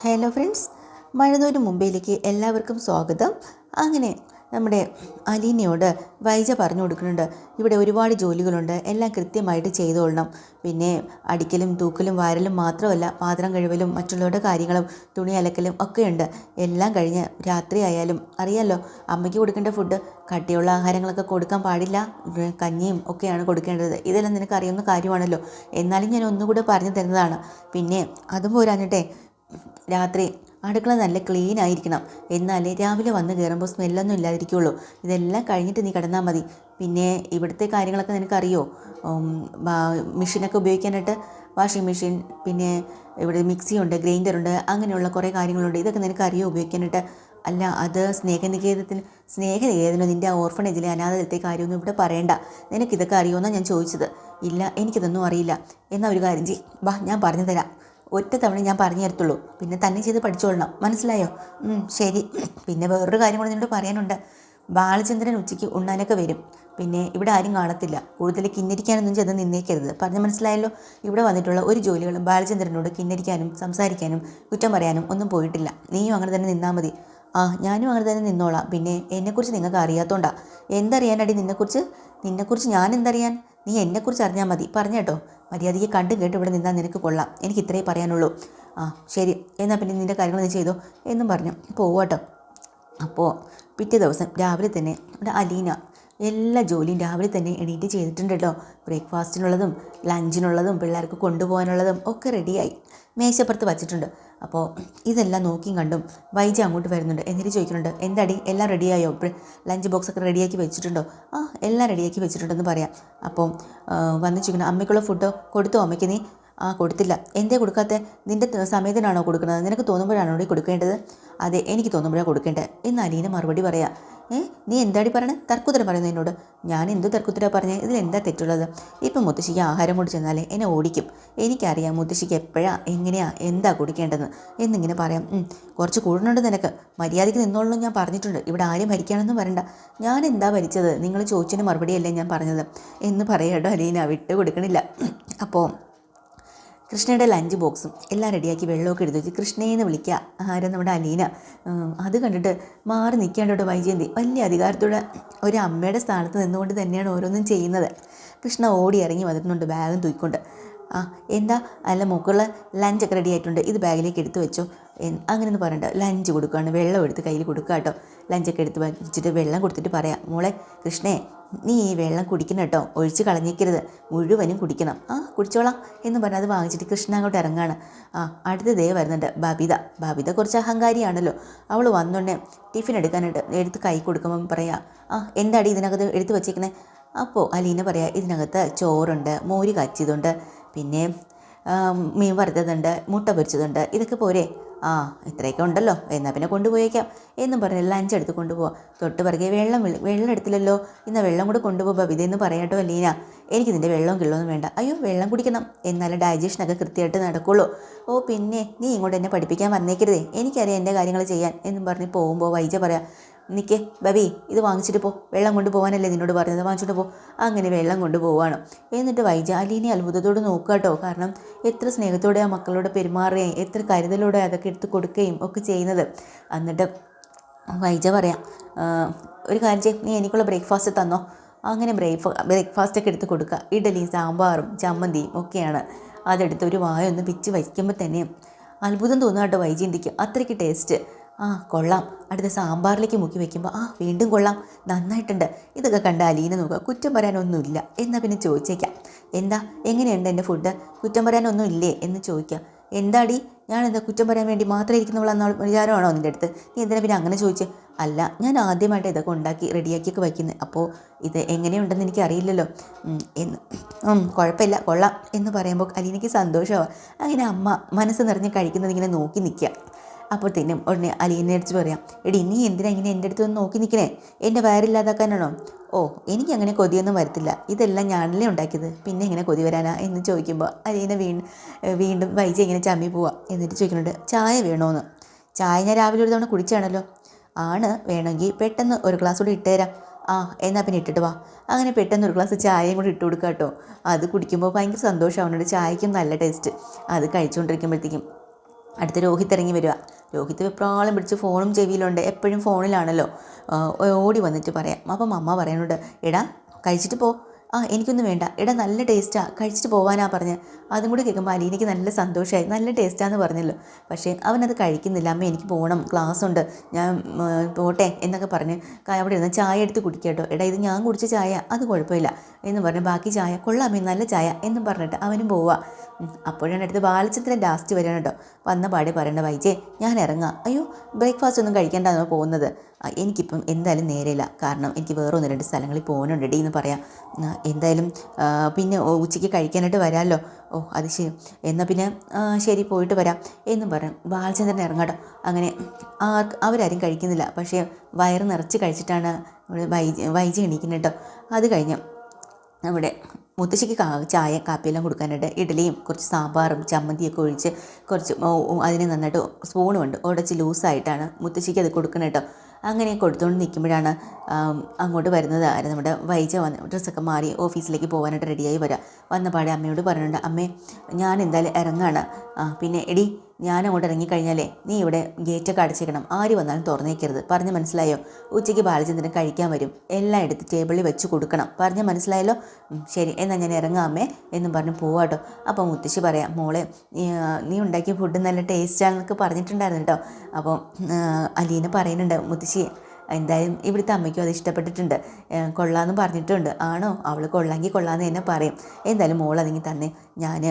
Hello friends മഴനൂര് മുംബൈയിലേക്ക് എല്ലാവർക്കും സ്വാഗതം. അങ്ങനെ നമ്മുടെ അലീനയോട് വൈജ പറഞ്ഞു കൊടുക്കുന്നുണ്ട് ഇവിടെ ഒരുപാട് ജോലികളുണ്ട് എല്ലാം കൃത്യമായിട്ട് ചെയ്തുകൊള്ളണം പിന്നെ അടിക്കലും തൂക്കലും വാരലും മാത്രമല്ല പാത്രം കഴിവലും മറ്റുള്ളവരുടെ കാര്യങ്ങളും തുണി അലക്കലും ഒക്കെയുണ്ട് എല്ലാം കഴിഞ്ഞ് രാത്രി ആയാലും അറിയാലോ അമ്മയ്ക്ക് കൊടുക്കേണ്ട ഫുഡ് കട്ടിയുള്ള ആഹാരങ്ങളൊക്കെ കൊടുക്കാൻ പാടില്ല കഞ്ഞിയും ഒക്കെയാണ് കൊടുക്കേണ്ടത്. ഇതെല്ലാം നിനക്ക് അറിയുന്ന കാര്യമാണല്ലോ. എന്നാലും ഞാൻ ഒന്നുകൂടെ പറഞ്ഞു തരുന്നതാണ്. പിന്നെ അതും പോരാഞ്ഞിട്ടെ രാത്രി അടുക്കള നല്ല ക്ലീൻ ആയിരിക്കണം. എന്നാലേ രാവിലെ വന്ന് കയറുമ്പോൾ സ്മെല്ലൊന്നും ഇല്ലാതിരിക്കുള്ളൂ. ഇതെല്ലാം കഴിഞ്ഞിട്ട് നീ കിടന്നാൽ മതി. പിന്നെ ഇവിടുത്തെ കാര്യങ്ങളൊക്കെ നിനക്കറിയോ? മെഷീനൊക്കെ ഉപയോഗിക്കാനായിട്ട് വാഷിംഗ് മെഷീൻ പിന്നെ ഇവിടെ മിക്സി ഉണ്ട് ഗ്രൈൻഡറുണ്ട് അങ്ങനെയുള്ള കുറേ കാര്യങ്ങളുണ്ട്. ഇതൊക്കെ നിനക്കറിയോ ഉപയോഗിക്കാനായിട്ട്? അല്ല അത് സ്നേഹനികേതത്തിന് സ്നേഹനികേതനോ നിന്റെ ആ ഓർഫണേജിലെ അനാഥലത്തെ കാര്യമൊന്നും ഇവിടെ പറയണ്ട. നിനക്കിതൊക്കെ അറിയുമെന്നാണ് ഞാൻ ചോദിച്ചത്. ഇല്ല എനിക്കിതൊന്നും അറിയില്ല. എന്നാൽ ഒരു കാര്യം ചെയ് വാ ഞാൻ പറഞ്ഞു തരാം ഒറ്റ തവണ ഞാൻ പറഞ്ഞു തരത്തുള്ളൂ. പിന്നെ തന്നെ ചെയ്ത് പഠിച്ചോളണം. മനസ്സിലായോ? ശരി. പിന്നെ വേറൊരു കാര്യം കൂടെ നിന്നോട് പറയാനുണ്ട്. ബാലചന്ദ്രൻ ഉച്ചയ്ക്ക് ഉണ്ണാനൊക്കെ വരും. പിന്നെ ഇവിടെ ആരും കാണത്തില്ല. കൂടുതൽ കിന്നരിക്കാനൊന്നും ചെന്ന് നിന്നേക്കരുത്. പറഞ്ഞ് മനസ്സിലായല്ലോ? ഇവിടെ വന്നിട്ടുള്ള ഒരു ജോലികളും ബാലചന്ദ്രനോട് കിന്നരിക്കാനും സംസാരിക്കാനും കുറ്റം പറയാനും ഒന്നും പോയിട്ടില്ല. നീയും അങ്ങനെ തന്നെ നിന്നാൽ മതി. ആ ഞാനും അങ്ങനെ തന്നെ നിന്നോളാം. പിന്നെ എന്നെക്കുറിച്ച് നിങ്ങൾക്ക് അറിയാത്തോണ്ടാ എന്തറിയാനടി നിന്നെക്കുറിച്ച്? നിന്നെക്കുറിച്ച് ഞാൻ എന്തറിയാൻ നീ എന്നെക്കുറിച്ച് അറിഞ്ഞാൽ മതി. പറഞ്ഞേട്ടോ മര്യാദയ്ക്ക് കണ്ടും കേട്ട് ഇവിടെ നിന്നാൽ നിനക്ക് കൊള്ളാം. എനിക്ക് ഇത്രയേ പറയാനുള്ളൂ. ആ ശരി. എന്നാൽ പിന്നെ നിന്റെ കാര്യങ്ങൾ നീ ചെയ്തോ എന്നും പറഞ്ഞു. പോവാട്ടോ അപ്പോൾ പിറ്റേ ദിവസം രാവിലെ തന്നെ നമ്മുടെ അലീന എല്ലാ ജോലിയും രാവിലെ തന്നെ എണീറ്റ് ചെയ്തിട്ടുണ്ടല്ലോ. ബ്രേക്ക്ഫാസ്റ്റിനുള്ളതും ലഞ്ചിനുള്ളതും പിള്ളേർക്ക് കൊണ്ടുപോകാനുള്ളതും ഒക്കെ റെഡിയായി. മേശപ്പുറത്ത് വച്ചിട്ടുണ്ട്. അപ്പോൾ ഇതെല്ലാം നോക്കിയും കണ്ടും വൈജ അങ്ങോട്ട് വരുന്നുണ്ട്. എന്നിട്ട് ചോദിക്കുന്നുണ്ട് എന്താടി എല്ലാം റെഡിയായോ? ലഞ്ച് ബോക്സ് ഒക്കെ റെഡിയാക്കി വെച്ചിട്ടുണ്ടോ? ആ എല്ലാം റെഡിയാക്കി വെച്ചിട്ടുണ്ടെന്ന് പറയാം. അപ്പോൾ വന്ന് ചോദിക്കണം അമ്മയ്ക്കുള്ള ഫുഡോ? കൊടുത്തോ അമ്മയ്ക്ക് നീ. ആ കൊടുത്തില്ല. എന്തേ കൊടുക്കാത്ത? നിന്റെ സമയത്തിനാണോ കൊടുക്കുന്നത്? നിനക്ക് തോന്നുമ്പോഴാണോ കൊടുക്കേണ്ടത്? അതെ എനിക്ക് തോന്നുമ്പോഴാണ് കൊടുക്കേണ്ടത് എന്ന് അലീന മറുപടി പറയാം. ഏ നീ എന്താടി പറയണേ? തർക്കുത്തരം പറയുന്നത് എന്നോട്. ഞാൻ എന്ത് തർക്കുത്തര പറഞ്ഞേ? ഇതിൽ എന്താ തെറ്റുള്ളത്? ഇപ്പം മുത്തശ്ശിക്ക് ആഹാരം കൊണ്ട് ചെന്നാലേ എന്നെ ഓടിക്കും. എനിക്കറിയാം മുത്തശ്ശിക്ക് എപ്പോഴാ എങ്ങനെയാ എന്താ കൊടുക്കേണ്ടത്? എന്നിങ്ങനെ പറയാം. കുറച്ച് കൂടുന്നുണ്ട് നിനക്ക്. മര്യാദയ്ക്ക് നിന്നോളൂ ഞാൻ പറഞ്ഞിട്ടുണ്ട്. ഇവിടെ ആരും ഭരിക്കാനൊന്നും വരണ്ട. ഞാൻ എന്താ ഭരിച്ചത്? നിങ്ങൾ ചോദിച്ചതിന് മറുപടിയല്ലേ ഞാൻ പറഞ്ഞത്? എന്ന് പറയാട്ടോ അലീന. വിട്ട് കൊടുക്കണില്ല അപ്പോൾ കൃഷ്ണയുടെ ലഞ്ച് ബോക്സും എല്ലാം റെഡിയാക്കി വെള്ളമൊക്കെ എടുത്ത് വെച്ച് കൃഷ്ണയെന്ന് വിളിക്കുക ആരും നമ്മുടെ അലീന? അത് കണ്ടിട്ട് മാറി നിൽക്കാണ്ടോട്ട് വൈജയന്തി. വലിയ അധികാരത്തോടെ ഒരു അമ്മയുടെ സ്ഥാനത്ത് നിന്നുകൊണ്ട് തന്നെയാണ് ഓരോന്നും ചെയ്യുന്നത്. കൃഷ്ണ ഓടി ഇറങ്ങി വന്നിട്ടുണ്ട് ബാഗും തൂക്കിക്കൊണ്ട്. ആ എന്താ? അല്ല മുക്കുള്ള ലഞ്ചൊക്കെ റെഡി ആയിട്ടുണ്ട്. ഇത് ബാഗിലേക്ക് എടുത്തു വെച്ചോ. അങ്ങനെയൊന്ന് പറയണ്ട. ലഞ്ച് കൊടുക്കുകയാണ് വെള്ളം എടുത്ത് കയ്യിൽ കൊടുക്കുക കേട്ടോ. ലഞ്ചൊക്കെ എടുത്ത് വെച്ചിട്ട് വെള്ളം കൊടുത്തിട്ട് പറയാം. മോളെ കൃഷ്ണേ നീ ഈ വെള്ളം കുടിക്കണം കേട്ടോ. ഒഴിച്ച് കളഞ്ഞേക്കരുത് മുഴുവനും കുടിക്കണം. ആ കുടിച്ചോളാം എന്ന് പറഞ്ഞ് അത് വാങ്ങിച്ചിട്ട് കൃഷ്ണ അങ്ങോട്ട് ഇറങ്ങാണ്. ആ അടുത്ത ദേ വരുന്നുണ്ട് ബബിത. ബബിത കുറച്ച് അഹങ്കാരിയാണല്ലോ. അവൾ വന്നോണ്ടേ ടിഫിൻ എടുക്കാനായിട്ട് എടുത്ത് കൈ കൊടുക്കുമ്പം പറയാം ആ എന്താടി ഇതിനകത്ത് എടുത്ത് വെച്ചേക്കണേ അപ്പോൾ അലീന പറയാം ഇതിനകത്ത് ചോറുണ്ട് മോര് കാച്ചിയതുണ്ട് പിന്നെ മീൻ വറുത്തതുണ്ട് മുട്ട പൊരിച്ചതുണ്ട് ഇതൊക്കെ പോരെ? ആ ഇത്രയൊക്കെ ഉണ്ടല്ലോ. എന്നാൽ പിന്നെ കൊണ്ടുപോയേക്കാം. എന്നും പറഞ്ഞ് ലഞ്ച് എടുത്ത് കൊണ്ടുപോവാം. തൊട്ട് പിറകെ വെള്ളം വിളി- വെള്ളം എടുത്തില്ലല്ലോ. ഇന്ന് വെള്ളം കൂടെ കൊണ്ടുപോകാം ഇതെന്ന് പറയാട്ടോ ലീന. എനിക്ക് നിന്റെ വെള്ളവും കിള്ളൊന്നും വേണ്ട. അയ്യോ വെള്ളം കുടിക്കണം. എന്നാലും ഡൈജഷനൊക്കെ കൃത്യമായിട്ട് നടക്കുള്ളൂ. ഓ പിന്നെ നീ ഇങ്ങോട്ട് എന്നെ പഠിപ്പിക്കാൻ വന്നേക്കരുതേ. എനിക്കറിയാം എന്റെ കാര്യങ്ങൾ ചെയ്യാൻ. എന്നും പറഞ്ഞ് പോകുമ്പോൾ വൈജ പറയാം നിൽക്കേ ബബി ഇത് വാങ്ങിച്ചിട്ട് പോ. വെള്ളം കൊണ്ടുപോകാനല്ലേ നിന്നോട് പറഞ്ഞത്? വാങ്ങിച്ചിട്ട് പോ. അങ്ങനെ വെള്ളം കൊണ്ട് പോവാണ്. എന്നിട്ട് വൈജാലിനെ അത്ഭുതത്തോട് നോക്കുക കേട്ടോ കാരണം എത്ര സ്നേഹത്തോടെ ആ മക്കളോട് പെരുമാറുകയും എത്ര കരുതലോടെ അതൊക്കെ എടുത്ത് കൊടുക്കുകയും ഒക്കെ ചെയ്യുന്നത്. എന്നിട്ട് വൈജ പറയാം ഒരു കാര്യം ചെയ്യും. നീ എനിക്കുള്ള ബ്രേക്ക്ഫാസ്റ്റ് തന്നോ? അങ്ങനെ ബ്രേക്ക്ഫാ ബ്രേക്ക്ഫാസ്റ്റ് ഒക്കെ എടുത്ത് കൊടുക്കുക ഇഡലിയും സാമ്പാറും ചമ്മന്തിയും ഒക്കെയാണ്. അതെടുത്ത് ഒരു വായ ഒന്ന് പിച്ച് വയ്ക്കുമ്പോൾ തന്നെ അത്ഭുതം തോന്നുക കേട്ടോ വൈജയന്തിക്ക് അത്രയ്ക്ക് ടേസ്റ്റ് ആ കൊള്ളാം. അടുത്ത സാമ്പാറിലേക്ക് മുക്കി വെക്കുമ്പോൾ ആ വീണ്ടും കൊള്ളാം. നന്നായിട്ടുണ്ട്. ഇതൊക്കെ കണ്ട അലീന നോക്കുക. കുറ്റം പറയാനൊന്നുമില്ല. എന്നാൽ പിന്നെ ചോദിച്ചേക്കാം. എന്താ? എങ്ങനെയുണ്ട് എന്റെ ഫുഡ് കുറ്റം പറയാനൊന്നും ഇല്ലേ എന്ന് ചോദിക്കാം എന്താടി? ഞാൻ എന്താ കുറ്റം പറയാൻ വേണ്ടി മാത്രം ഇരിക്കുന്നവളെന്ന വിചാരമാണോ നിന്റെ അടുത്ത്? നീ എന്തിനാ പിന്നെ അങ്ങനെ ചോദിച്ചേ? അല്ല ഞാൻ ആദ്യമായിട്ട് ഇതൊക്കെ ഉണ്ടാക്കി റെഡിയാക്കിയൊക്കെ വയ്ക്കുന്നത് അപ്പോൾ ഇത് എങ്ങനെയുണ്ടെന്ന് എനിക്ക് അറിയില്ലല്ലോ. എന്ന്. കുഴപ്പമില്ല. കൊള്ളാം എന്ന് പറയുമ്പോൾ അലീനയ്ക്ക് സന്തോഷമാവാം. അങ്ങനെ അമ്മ മനസ്സ് നിറഞ്ഞ് കഴിക്കുന്നത് ഇങ്ങനെ നോക്കി നിൽക്കുക. അപ്പോഴത്തേനും ഉടനെ അലീനെ അടിച്ച് പറയാം എടി നീ എന്തിനാ ഇങ്ങനെ എന്റെ അടുത്ത് നോക്കി നിൽക്കണേ? എന്റെ വയറില്ലാതാക്കാനാണോ ഓ എനിക്ക് അങ്ങനെ കൊതിയൊന്നും വരത്തില്ല. ഇതെല്ലാം ഞാനല്ലേ ഉണ്ടാക്കിയത്. പിന്നെ എങ്ങനെ കൊതി വരാനാ? എന്ന് ചോദിക്കുമ്പോൾ അലീനെ വീ വീണ്ടും വൈജ ഇങ്ങനെ ചമ്മി പോവാം എന്നിട്ട് ചോദിക്കുന്നുണ്ട് ചായ വേണോന്ന്? ചായ ഞാൻ രാവിലെ ഒരു തവണ കുടിച്ചാണല്ലോ. ആണ് വേണമെങ്കിൽ പെട്ടെന്ന് ഒരു ഗ്ലാസ് കൂടി ഇട്ടുതരാം ആ എന്നാൽ പിന്നെ ഇട്ടിട്ട് വാ. അങ്ങനെ പെട്ടെന്ന് ഒരു ഗ്ലാസ് ചായയും കൂടി ഇട്ട് കൊടുക്കുക കേട്ടോ. അത് കുടിക്കുമ്പോൾ ഭയങ്കര സന്തോഷമാവുന്നുണ്ട് ചായക്കും നല്ല ടേസ്റ്റ് അത് കഴിച്ചുകൊണ്ടിരിക്കുമ്പോഴത്തേക്കും അടുത്ത രോഹിത് ഇറങ്ങി വരിക. രോഹിത് വെപ്രാളം പിടിച്ച് ഫോണും ചെവിയിലുണ്ട്. എപ്പോഴും ഫോണിലാണല്ലോ. ഓടി വന്നിട്ട് പറയാം. അപ്പം അമ്മ പറയുന്നുണ്ട് എടാ കഴിച്ചിട്ട് പോ. ആ എനിക്കൊന്നും വേണ്ട. എടാ നല്ല ടേസ്റ്റാണ് കഴിച്ചിട്ട് പോകാനാ പറഞ്ഞ്. അതും കൂടി കേൾക്കുമ്പോൾ അലീനയ്ക്ക് നല്ല സന്തോഷമായി. നല്ല ടേസ്റ്റാന്ന് പറഞ്ഞല്ലോ. പക്ഷേ അവനത് കഴിക്കുന്നില്ല. അമ്മ എനിക്ക് പോകണം ക്ലാസ് ഉണ്ട് ഞാൻ പോട്ടെ എന്നൊക്കെ പറഞ്ഞ് അവിടെ ഇരുന്ന് ചായ എടുത്ത് കുടിക്കട്ടോ എടാ ഇത് ഞാൻ കുടിച്ച ചായ. അത് കുഴപ്പമില്ല എന്ന് പറഞ്ഞ് ബാക്കി ചായ. കൊള്ളാമേ നല്ല ചായ എന്നും പറഞ്ഞിട്ട് അവനും പോവുക അപ്പോഴാണ് അടുത്ത് ബാലചന്ദ്രൻ ലാസ്റ്റ് വരാണ് കേട്ടോ. വന്ന പാടെ പറയേണ്ട വൈജേ ഞാൻ ഇറങ്ങാം. അയ്യോ ബ്രേക്ക്ഫാസ്റ്റ് ഒന്നും കഴിക്കേണ്ടെന്നോ പോകുന്നത്? എനിക്കിപ്പം എന്തായാലും നേരെയില്ല. കാരണം എനിക്ക് വേറെ ഒന്ന് രണ്ട് സ്ഥലങ്ങളിൽ പോകാനുണ്ട്. ഡി എന്ന് പറയാം. എന്തായാലും പിന്നെ ഉച്ചയ്ക്ക് കഴിക്കാനായിട്ട് വരാമല്ലോ. ഓ അത് ശരി. എന്നാൽ പിന്നെ ശരി പോയിട്ട് വരാം. എന്നും പറയാം. ബാലചന്ദ്രൻ ഇറങ്ങാട്ടോ. അങ്ങനെ അവരാരും കഴിക്കുന്നില്ല. പക്ഷേ വയറ് നിറച്ച് കഴിച്ചിട്ടാണ് വൈജി വൈജി എണീക്കുന്നത് കേട്ടോ. അത് കഴിഞ്ഞ് നമ്മുടെ മുത്തശ്ശിക്ക് കാ ചായ കാപ്പിയെല്ലാം കൊടുക്കാനായിട്ട് ഇഡലിയും കുറച്ച് സാമ്പാറും ചമ്മന്തിയൊക്കെ ഒഴിച്ച് കുറച്ച് അതിന് നന്നായിട്ട് സ്പൂണും ഉണ്ട്. ഉടച്ച് ലൂസായിട്ടാണ് മുത്തശ്ശിക്ക് അത് കൊടുക്കണം കേട്ടോ. അങ്ങനെ കൊടുത്തുകൊണ്ട് നിൽക്കുമ്പോഴാണ് അങ്ങോട്ട് വരുന്നത് ആര്? നമ്മുടെ വൈജ വന്ന് ഡ്രസ്സൊക്കെ മാറി ഓഫീസിലേക്ക് പോകാനായിട്ട് റെഡിയായി വരാം. വന്ന പാടെ അമ്മയോട് പറഞ്ഞിട്ടുണ്ട് അമ്മേ ഞാൻ എന്തായാലും ഇറങ്ങാണ്. ആ പിന്നെ എടി ഞാൻ അങ്ങോട്ട് ഇറങ്ങിക്കഴിഞ്ഞാലേ നീ ഇവിടെ ഗേറ്റൊക്കെ അടച്ചേക്കണം ആര് വന്നാലും തുറന്നേക്കരുത്. പറഞ്ഞ് മനസ്സിലായോ? ഉച്ചയ്ക്ക് ബാലചന്ദ്രൻ കഴിക്കാൻ വരും? എല്ലാം എടുത്ത് ടേബിളിൽ വെച്ച് കൊടുക്കണം. പറഞ്ഞ് മനസ്സിലായല്ലോ? ശരി എന്നാൽ ഞാൻ ഇറങ്ങാം അമ്മേ എന്നും പറഞ്ഞ് പോവാട്ടോ അപ്പോൾ മുത്തശ്ശി പറയാം മോളെ നീ, ഉണ്ടാക്കിയ ഫുഡ് നല്ല ടേസ്റ്റാണെന്നൊക്കെ പറഞ്ഞിട്ടുണ്ടായിരുന്നു കേട്ടോ അപ്പോൾ അലീന പറയുന്നുണ്ട് മുത്തശ്ശി എന്തായാലും ഇവിടുത്തെ അമ്മയ്ക്കും അത് ഇഷ്ടപ്പെട്ടിട്ടുണ്ട്. കൊള്ളാമെന്ന് പറഞ്ഞിട്ടുണ്ട്. ആണോ? അവൾ കൊള്ളാമെങ്കിൽ കൊള്ളാമെന്ന് തന്നെ പറയും. എന്തായാലും മോൾ അതെങ്കിൽ തന്നെ ഞാൻ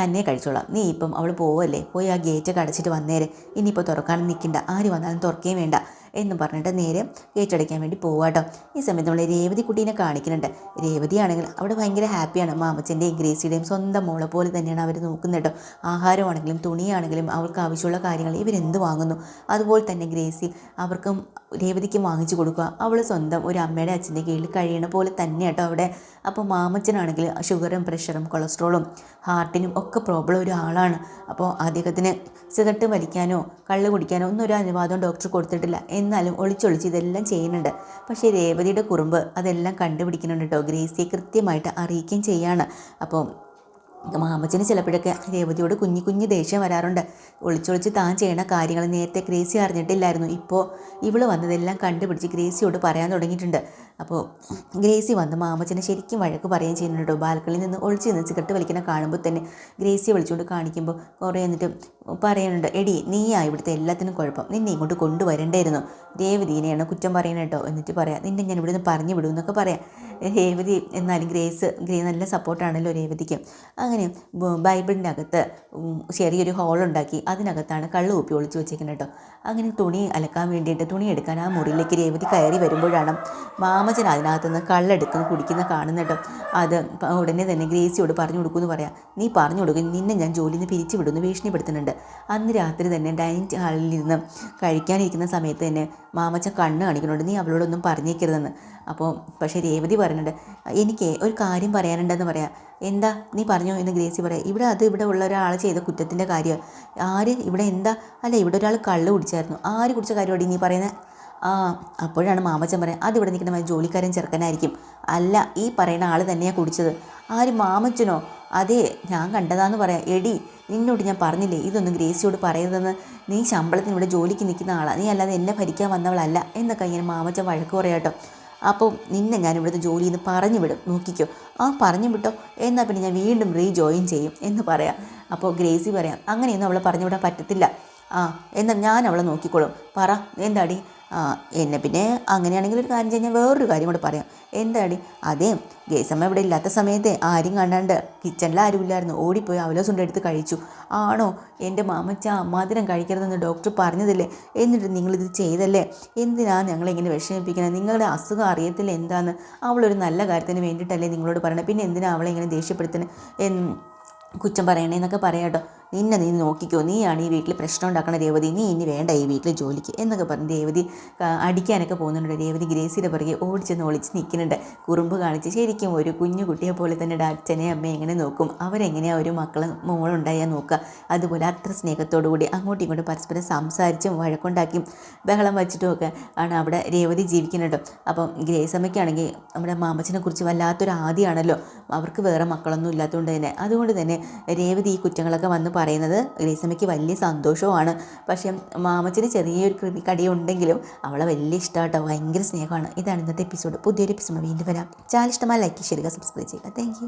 തന്നെ കഴിച്ചോളാം. നീ ഇപ്പം അവൾ പോവല്ലേ? പോയി ആ ഗേറ്റ് അടച്ചിട്ട് വന്നേരെ. ഇനിയിപ്പോൾ തുറക്കാനും നിൽക്കണ്ട ആര് വന്നാലും തുറക്കുകയും വേണ്ട. എന്നും പറഞ്ഞിട്ട് നേരെ ഗേറ്റ് അടയ്ക്കാൻ വേണ്ടി പോവാട്ടോ ഈ സമയത്ത് നമ്മൾ രേവതി കുട്ടീനെ കാണിക്കുന്നുണ്ട്. രേവതി ആണെങ്കിൽ അവിടെ ഭയങ്കര ഹാപ്പിയാണ് മാമച്ചന്റെയും ഗ്രേസിയുടെയും സ്വന്തം മോളെ പോലെ തന്നെയാണ് അവർ നോക്കുന്നത് കേട്ടോ ആഹാരമാണെങ്കിലും തുണിയാണെങ്കിലും അവർക്ക് ആവശ്യമുള്ള കാര്യങ്ങൾ ഇവരെന്ത് വാങ്ങുന്നു? അതുപോലെ തന്നെ ഗ്രേസി അവർക്കും രേവതിക്കും വാങ്ങിച്ചു കൊടുക്കുക. അവൾ സ്വന്തം ഒരു അമ്മയുടെ അച്ഛന്റെ കീഴിൽ കഴിയണ പോലെ തന്നെ കേട്ടോ അവിടെ. അപ്പോൾ മാമച്ചനാണെങ്കിൽ ഷുഗറും പ്രഷറും കൊളസ്ട്രോളും ഹാർട്ടിനും ഒക്കെ പ്രോബ്ലം ഒരാളാണ് അപ്പോൾ അദ്ദേഹത്തിന് സിഗരറ്റ് വലിക്കാനോ കള്ള് കുടിക്കാനോ ഒന്നും ഒരു അനുവാദം ഡോക്ടർ കൊടുത്തിട്ടില്ല. എന്നാലും ഒളിച്ചൊളിച്ച് ഇതെല്ലാം ചെയ്യുന്നുണ്ട്. പക്ഷേ രേവതിയുടെ കുറുമ്പ് അതെല്ലാം കണ്ടുപിടിക്കുന്നുണ്ട് കേട്ടോ. ഗ്രേസിയെ കൃത്യമായിട്ട് അറിയിക്കുകയും ചെയ്യാണ്. അപ്പോൾ മാമച്ചന് ചിലപ്പോഴൊക്കെ രേവതിയോട് കുഞ്ഞു കുഞ്ഞു ദേഷ്യം വരാറുണ്ട്. ഒളിച്ചൊളിച്ച് താൻ ചെയ്യണ കാര്യങ്ങൾ നേരത്തെ ഗ്രേസി അറിഞ്ഞിട്ടില്ലായിരുന്നു. ഇപ്പോൾ ഇവൾ വന്നതെല്ലാം കണ്ടുപിടിച്ച് ഗ്രേസിയോട് പറയാൻ തുടങ്ങിയിട്ടുണ്ട്. അപ്പോൾ ഗ്രേസി വന്ന് മാമച്ചനെ ശരിക്കും വഴക്ക് പറയുകയും ചെയ്യുന്നുണ്ട് ബാൽക്കണിയിൽ നിന്ന് ഒളിച്ച് നിന്ന് സിഗരറ്റ് വലിക്കുന്ന കാണുമ്പോൾ തന്നെ ഗ്രേസിയെ വിളിച്ചുകൊണ്ട് കാണിക്കുമ്പോൾ കുറേ എന്നിട്ട് പറയുന്നുണ്ട് എടി നീയാ ഇവിടുത്തെ എല്ലാത്തിനും കുഴപ്പം. നിന്നെ ഇങ്ങോട്ട് കൊണ്ടുവരണ്ടായിരുന്നു. രേവതിനെയാണ് കുറ്റം പറയുന്നത് കേട്ടോ എന്നിട്ട് പറയാം നിന്നെ ഞാൻ ഇവിടുന്ന് പറഞ്ഞു വിടും എന്നൊക്കെ പറയാം. രേവതി എന്നാലും ഗ്രേസ് ഗ്രേ നല്ല സപ്പോർട്ടാണല്ലോ രേവതിക്ക്. അങ്ങനെ ബൈബിളിന്റെ അകത്ത് ചെറിയൊരു ഹോളുണ്ടാക്കി അതിനകത്താണ് കള്ള് കുപ്പി ഒളിച്ചു വെച്ചേക്കുന്നത് കേട്ടോ. അങ്ങനെ തുണി അലക്കാൻ വേണ്ടിയിട്ട് തുണി എടുക്കാൻ ആ മുറിയിലേക്ക് രേവതി കയറി വരുമ്പോഴാണ് മാമച്ചൻ അതിനകത്ത് നിന്ന് കള്ളെടുക്കുന്ന കുടിക്കുന്ന കാണുന്ന കേട്ടോ. അത് ഉടനെ തന്നെ ഗ്രേസിയോട് പറഞ്ഞു കൊടുക്കുമെന്ന് പറയാം നീ പറഞ്ഞു കൊടുക്കും നിന്നെ ഞാൻ ജോലിയിൽ നിന്ന് പിരിച്ചു വിടുമെന്ന് ഭീഷണിപ്പെടുത്തുന്നുണ്ട്. അന്ന് രാത്രി തന്നെ ഡൈനിങ് ഹാളിൽ ഇരുന്ന് കഴിക്കാനിരിക്കുന്ന സമയത്ത് തന്നെ മാമച്ച കണ്ണ് കാണിക്കുന്നുണ്ട്. നീ അവളോടൊന്നും പറഞ്ഞേക്കരുതെന്ന്. അപ്പോൾ പക്ഷേ രേവതി പറയുന്നുണ്ട് എനിക്ക് ഒരു കാര്യം പറയാനുണ്ടെന്ന് പറയാം. എന്താ? നീ പറഞ്ഞോ? എന്ന് ഗ്രേസി പറയാം. ഇവിടെ അത് ഇവിടെ ഉള്ള ഒരാൾ ചെയ്ത കുറ്റത്തിന്റെ കാര്യം. ആര്? ഇവിടെ എന്താ? അല്ല ഇവിടെ ഒരാൾ കള്ള് കുടിച്ചായിരുന്നു. ആര് കുടിച്ച കാര്യമാണ് നീ പറയുന്നത് ആ അപ്പോഴാണ് മാമച്ചൻ പറയാം അതിവിടെ നിൽക്കുന്ന ജോലിക്കാരൻ ചെറുക്കനായിരിക്കും. അല്ല ഈ പറയുന്ന ആൾ തന്നെയാണ് കുടിച്ചത്. ആര്? മാമച്ചനോ? അതെ ഞാൻ കണ്ടതാന്ന് പറയാം. എടി നിന്നോട് ഞാൻ പറഞ്ഞില്ലേ ഇതൊന്നും ഗ്രേസിയോട് പറയരുതെന്ന്. നീ ശമ്പളത്തിന് ഇവിടെ ജോലിക്ക് നിൽക്കുന്ന ആളാണ് നീ അല്ലാതെ എന്നെ ഭരിക്കാൻ വന്നവളല്ല. എന്നൊക്കെ ഇങ്ങനെ മാമച്ച വഴക്ക് പറയാട്ടോ അപ്പോൾ നിന്നെ ഞാൻ ഇവിടുത്തെ ജോലി എന്ന് പറഞ്ഞു വിടും. നോക്കിക്കോ. ആ പറഞ്ഞു വിട്ടോ. എന്നാൽ പിന്നെ ഞാൻ വീണ്ടും റീജോയിൻ ചെയ്യും എന്ന് പറയാം. അപ്പോൾ ഗ്രേസി പറയാം അങ്ങനെയൊന്നും അവളെ പറഞ്ഞു വിടാൻ പറ്റത്തില്ല. ആ എന്നാൽ ഞാൻ അവളെ നോക്കിക്കോളും. പറ എന്താടി? എന്നെ പിന്നെ അങ്ങനെയാണെങ്കിൽ ഒരു കാര്യം ചെയ്യാൻ വേറൊരു കാര്യം കൂടെ പറയാം. എന്താടി? അതേ ഗേസമ്മ ഇവിടെ ഇല്ലാത്ത സമയത്ത് ആരും കണ്ടാണ്ട് കിച്ചണിൽ ആരും ഇല്ലായിരുന്നു ഓടിപ്പോയി അവലോസ് കൊണ്ട് എടുത്ത് കഴിച്ചു. ആണോ? എന്റെ മാമച്ച അമ്മാതിരം കഴിക്കരുതെന്ന് ഡോക്ടർ പറഞ്ഞതല്ലേ? എന്നിട്ട് നിങ്ങളിത് ചെയ്തല്ലേ? എന്തിനാണ് ഞങ്ങളിങ്ങനെ വിഷമിപ്പിക്കുന്നത് നിങ്ങളുടെ അസുഖം അറിയത്തില്ല എന്താന്ന്? അവളൊരു നല്ല കാര്യത്തിന് വേണ്ടിയിട്ടല്ലേ നിങ്ങളോട് പറയണത് പിന്നെ എന്തിനാണ് അവളെ ഇങ്ങനെ ദേഷ്യപ്പെടുത്തുന്നത് കുറ്റം പറയണേ എന്നൊക്കെ പറയാട്ടോ നിന്നെ നീ നോക്കിക്കോ നീയാണ് ഈ വീട്ടിൽ പ്രശ്നം ഉണ്ടാക്കണ രേവതി നീ ഇനി വേണ്ട ഈ വീട്ടിൽ ജോലിക്ക് എന്നൊക്കെ പറഞ്ഞ് രേവതി അടിക്കാനൊക്കെ പോകുന്നുണ്ട്. രേവതി ഗ്രേസിയുടെ പുറകെ ഓടിച്ചെന്ന് ഒളിച്ച് നിൽക്കുന്നുണ്ട്. കുറുമ്പ് കാണിച്ച് ശരിക്കും ഒരു കുഞ്ഞു കുട്ടിയെ പോലെ തന്നെ അച്ഛനെ അമ്മയെ എങ്ങനെ നോക്കും? അവരെങ്ങനെയാണ് ഒരു മക്കളെ മോളുണ്ടായാൽ നോക്കുക അതുപോലെ അത്ര സ്നേഹത്തോടു കൂടി അങ്ങോട്ടും ഇങ്ങോട്ടും പരസ്പരം സംസാരിച്ചും വഴക്കുണ്ടാക്കിയും ബഹളം വച്ചിട്ടും ഒക്കെ ആണ് അവിടെ രേവതി ജീവിക്കുന്നുണ്ട്. അപ്പം ഗ്രേസ് അമ്മയ്ക്കാണെങ്കിൽ നമ്മുടെ മാമച്ചനെ കുറിച്ച് വല്ലാത്തൊരു ആദിയാണല്ലോ. അവർക്ക് വേറെ മക്കളൊന്നും ഇല്ലാത്തതുകൊണ്ട് തന്നെ. അതുകൊണ്ട് തന്നെ രേവതി ഈ കുറ്റങ്ങളൊക്കെ വന്ന് പറയുന്നത് ഗ്രേസമ്മയ്ക്ക് വലിയ സന്തോഷവുമാണ്. പക്ഷേ മാമച്ചിന് ചെറിയൊരു കൃതി കടിയുണ്ടെങ്കിലും അവളെ വലിയ ഇഷ്ടമാട്ടോ. ഭയങ്കര സ്നേഹമാണ്. ഇതാണ് ഇന്നത്തെ എപ്പിസോഡ് പുതിയൊരു എപ്പിസോഡ് വീണ്ടും വരാം. ചാനൽ ഇഷ്ടമായി ലൈക്ക് ചെയ്യുക സബ്സ്ക്രൈബ് ചെയ്യുക. താങ്ക്